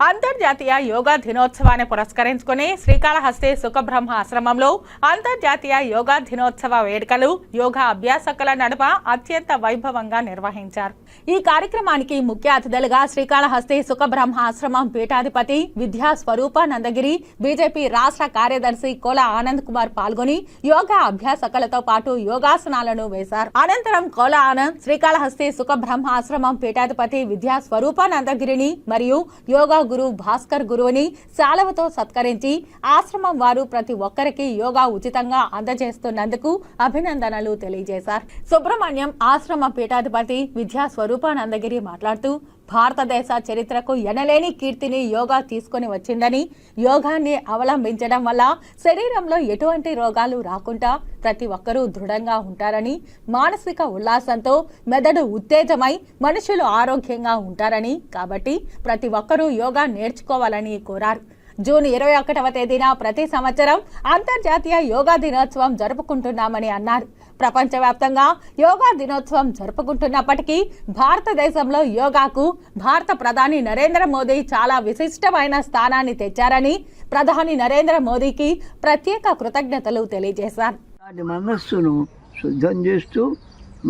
అంతర్జాతీయ యోగా దినోత్సవాన్ని పురస్కరించుకుని శ్రీకాళహస్తి సుఖబ్రహ్మ ఆశ్రమంలో అంతర్జాతీయ యోగా దినోత్సవ వేడుకలు యోగా అభ్యాసకుల నడుమ అత్యంత వైభవంగా నిర్వహించారు. ఈ కార్యక్రమానికి ముఖ్య అతిథులుగా శ్రీకాళహస్తి సుఖబ్రహ్మ ఆశ్రమం పీఠాధిపతి విద్యా స్వరూపానందగిరి బీజేపీ రాష్ట్ర కార్యదర్శి కోల ఆనంద్ కుమార్ పాల్గొని యోగా అభ్యాసకులతో పాటు యోగాసనాలను వేశారు. అనంతరం కోల ఆనంద్ శ్రీకాళహస్తి సుఖబ్రహ్మ ఆశ్రమం పీఠాధిపతి విద్యా స్వరూపానందగిరిని మరియు యోగా గురు భాస్కర్ గురువుని శాలవతో సత్కరించి ఆశ్రమం వారు ప్రతి ఒక్కరికి యోగా ఉచితంగా అందజేస్తున్నందుకు అభినందనలు తెలియజేశారు. సుబ్రహ్మణ్యం ఆశ్రమ పీఠాధిపతి విద్యా స్వరూపానందగిరి మాట్లాడుతూ భారతదేశ చరిత్రకు ఎనలేని కీర్తిని యోగా తీసుకొని వచ్చిందని యోగాన్ని అవలంబించడం వల్ల శరీరంలో ఎటువంటి రోగాలు రాకుండా ప్రతి ఒక్కరూ దృఢంగా ఉంటారని మానసిక ఉల్లాసంతో మెదడు ఉత్తేజమై మనుషులు ఆరోగ్యంగా ఉంటారని కాబట్టి ప్రతి ఒక్కరూ యోగా నేర్చుకోవాలని కోరారు. జూన్ ఇరవై ఒకటవ తేదీన ప్రతి సంవత్సరం అంతర్జాతీయ యోగా దినోత్సవం జరుపుకుంటున్నామని అన్నారు. ప్రపంచవ్యాప్తంగా యోగా దినోత్సవం జరుపుకుంటున్నప్పటికీ భారతదేశంలో యోగాకు భారత ప్రధాని నరేంద్ర మోదీ చాలా విశిష్టమైన స్థానాన్ని తెచ్చారని ప్రధాని నరేంద్ర మోదీకి ప్రత్యేక కృతజ్ఞతలు తెలియజేశారు. వాటి మనస్సును శుద్ధం చేస్తూ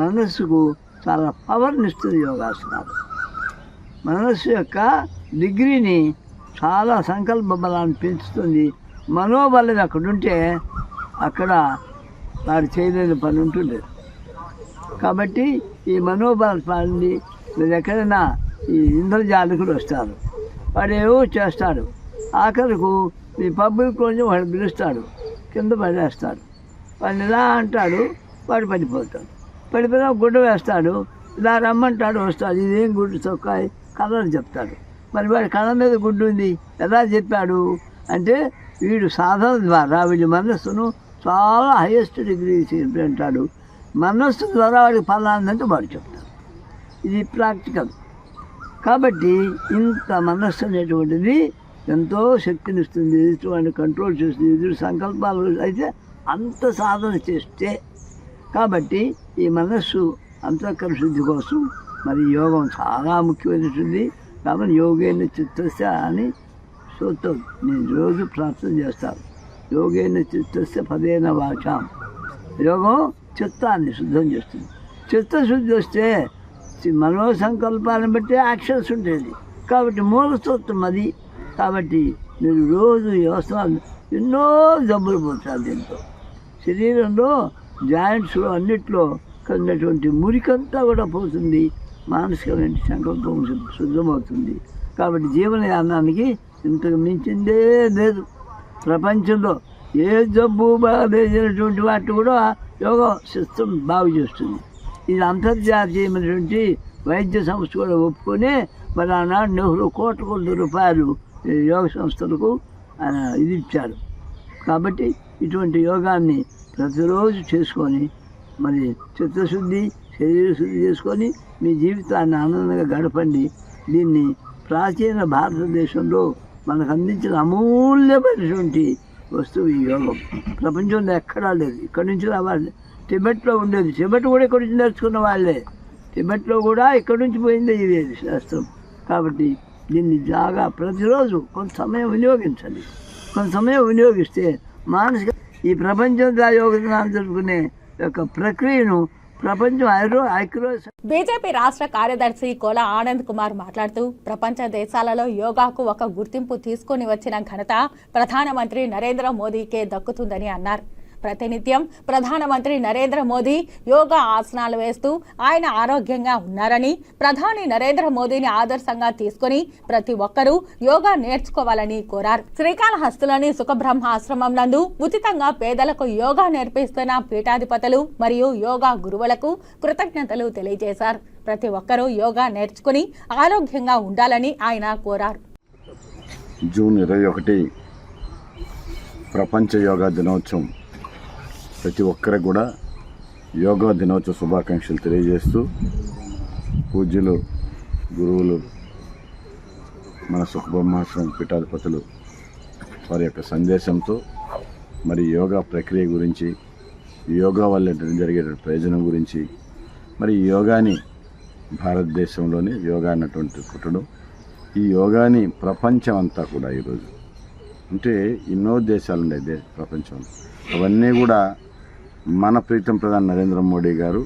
మనస్సుకు చాలా పవర్నిస్తుంది యోగాసనాలు. మనస్సు యొక్క డిగ్రీని చాలా సంకల్ప బలాన్ని పెంచుతుంది. మనోబలం అక్కడుంటే అక్కడ వాడు చేయలేని పని ఉంటుంది కాబట్టి ఈ మనోబలాన్ని మీరు ఎక్కడైనా ఈ ఇంద్రజాలకులు వస్తారు. వాడు ఏవో చేస్తాడు. ఆఖరకు మీ పబ్లిక్ కొంచెం వాడు పిలుస్తాడు. కింద పడేస్తాడు. వాడిని ఇలా అంటాడు వాడు పడిపోతాడు. పడిపోయినా గుడ్డ వేస్తాడు ఇలా రమ్మంటాడు వస్తాడు. ఇదేం గుడ్డు? చొక్కాయి కలర్ చెప్తాడు. మరి వాడి కళ మీద గుడ్డు ఉంది. ఎలా చెప్పాడు? అంటే వీడు సాధన ద్వారా వీడి మనస్సును చాలా హైయెస్ట్ డిగ్రీ అంటాడు. మనస్సు ద్వారా వాడికి ఫలాందంటే వాడు చెప్తాడు. ఇది ప్రాక్టికల్ కాబట్టి ఇంత మనస్సు అనేటువంటిది ఎంతో శక్తినిస్తుంది ఎదుటివాడిని కంట్రోల్ చేస్తుంది. ఎదుటి సంకల్పాలు అయితే అంత సాధన చేస్తే కాబట్టి ఈ మనస్సు అంతఃకరణ శుద్ధి కోసం మరి యోగం చాలా ముఖ్యమైనటువంటి కాబట్టి యోగైన చిత్తస్య అని సూత్రం. నేను రోజు ప్రార్థన చేస్తాను. యోగేన చిత్తస్య పదేన వాచాం యోగం చిత్తాన్ని శుద్ధం చేస్తుంది చిత్తశుద్ధి వస్తే మనో సంకల్పాలను బట్టి యాక్షన్స్ ఉండేది కాబట్టి మూలస్తత్వం అది. కాబట్టి మీరు రోజు వ్యవస్థలు ఎన్నో జబ్బులు పోతారు దీంతో శరీరంలో జాయింట్స్లో అన్నిట్లో కలిగినటువంటి మురికంతా కూడా పోతుంది. మానసికమైన సంకల్పం శుద్ధమవుతుంది. కాబట్టి జీవనయానానికి ఇంతకు మించిందే లేదు. ప్రపంచంలో ఏ జబ్బు బాధేసినటువంటి వాటి కూడా యోగా సిస్టమ్ బాగు చేస్తుంది. ఇది అంతర్జాతీయమైనటువంటి వైద్య సంస్థ కూడా ఒప్పుకొని మరి ఆనాడు నెహ్రూ కోట్ల కోట్ల రూపాయలు ఈ యోగ సంస్థలకు ఇది ఇచ్చారు. కాబట్టి ఇటువంటి యోగాన్ని ప్రతిరోజు చేసుకొని మరి చిత్తశుద్ధి శరీర శుద్ధి చేసుకొని మీ జీవితాన్ని ఆనందంగా గడపండి. దీన్ని ప్రాచీన భారతదేశంలో మనకు అందించిన అమూల్యమైనటువంటి వస్తువు ఈ యోగం. ప్రపంచంలో ఎక్కడా లేదు. ఇక్కడి నుంచి రావాలి టిబెట్లో ఉండేది. టిబెట్ కూడా ఇక్కడి నుంచి నేర్చుకున్న వాళ్ళే. టిబెట్లో కూడా ఇక్కడి నుంచి పోయిందే ఇది శాస్త్రం. కాబట్టి దీన్ని జాగా ప్రతిరోజు కొంత సమయం వినియోగించాలి కొంత సమయం వినియోగిస్తే మానసిక ఈ ప్రపంచంలో యోగదానం జరుపుకునే యొక్క ప్రక్రియను బీజేపీ రాష్ట్ర కార్యదర్శి కోల ఆనంద్ కుమార్ మాట్లాడుతూ ప్రపంచ దేశాలలో యోగాకు ఒక గుర్తింపు తీసుకుని వచ్చిన ఘనత ప్రధానమంత్రి నరేంద్ర మోదీకే దక్కుతుందని అన్నారు. ప్రతినిత్యం ప్రధానమంత్రి నరేంద్ర మోదీ యోగా ఆసనాలు వేస్తూ ఆయన ఆరోగ్యంగా ఉన్నారని ప్రధాని నరేంద్ర మోదీని ఆదర్శంగా తీసుకొని ప్రతి ఒక్కరూ యోగా నేర్చుకోవాలని కోరారు. శ్రీకాళహస్తిలోని సుఖబ్రహ్మ ఆశ్రమం నందు ఉచితంగా పేదలకు యోగా నేర్పిస్తున్న పీఠాధిపతులు మరియు యోగా గురువులకు కృతజ్ఞతలు తెలియజేశారు. ప్రతి ఒక్కరూ యోగా నేర్చుకుని ఆరోగ్యంగా ఉండాలని ఆయన కోరారు. జూన్ ఇరవై ఒకటి ప్రపంచ యోగా దినోత్సవం ప్రతి ఒక్కరికి కూడా యోగా దినోత్సవ శుభాకాంక్షలు తెలియజేస్తూ పూజ్యులు గురువులు మన సుఖబ్రహ్మాశ్రమం పీఠాధిపతులు వారి యొక్క సందేశంతో మరి యోగా ప్రక్రియ గురించి యోగా వల్ల జరిగే ప్రయోజనం గురించి మరి యోగాని భారతదేశంలోని యోగా అన్నటువంటి పుట్టడం ఈ యోగాని ప్రపంచం అంతా కూడా ఈరోజు. అంటే ఎన్నో దేశాలు ఉన్నాయి దే ప్రపంచంలో అవన్నీ కూడా మన ప్రీతం ప్రధాని నరేంద్ర మోడీ గారు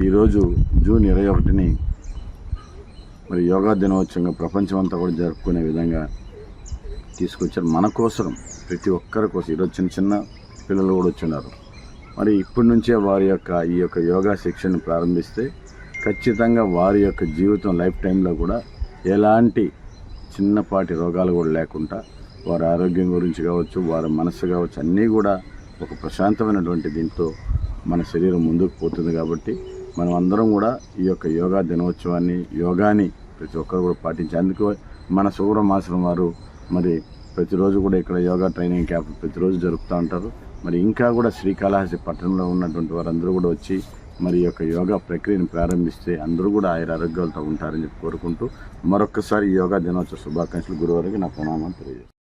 ఈరోజు జూన్ ఇరవై ఒకటిని మరి యోగా దినోత్సవంగా ప్రపంచం అంతా కూడా జరుపుకునే విధంగా తీసుకొచ్చారు. మన కోసం ప్రతి ఒక్కరి కోసం. ఈరోజు చిన్న చిన్న పిల్లలు కూడా వచ్చిన్నారు మరి ఇప్పటి నుంచే వారి యొక్క ఈ యొక్క యోగా శిక్షణ ప్రారంభిస్తే ఖచ్చితంగా వారి యొక్క జీవితం లైఫ్ టైంలో కూడా ఎలాంటి చిన్నపాటి రోగాలు కూడా లేకుండా వారి ఆరోగ్యం గురించి కావచ్చు వారి మనసు కావచ్చు అన్నీ కూడా ఒక ప్రశాంతమైనటువంటి దీంతో మన శరీరం ముందుకు పోతుంది కాబట్టి మనం అందరం కూడా ఈ యొక్క యోగా దినోత్సవాన్ని యోగాని ప్రతి ఒక్కరు కూడా పాటించి అందుకు మన శుభ్రమాశ్రం వారు మరి ప్రతిరోజు కూడా ఇక్కడ యోగా ట్రైనింగ్ క్యాంప్ ప్రతిరోజు జరుపుతూ ఉంటారు. మరి ఇంకా కూడా శ్రీకాళహస్తి పట్టణంలో ఉన్నటువంటి వారందరూ కూడా వచ్చి మరి ఈ యొక్క యోగా ప్రక్రియను ప్రారంభిస్తే అందరూ కూడా ఆయన ఆరోగ్యాలతో ఉంటారని చెప్పి కోరుకుంటూ మరొక్కసారి యోగా దినోత్సవ శుభాకాంక్షలు గురువారికి నా ప్రణామాలు తెలియజేస్తాను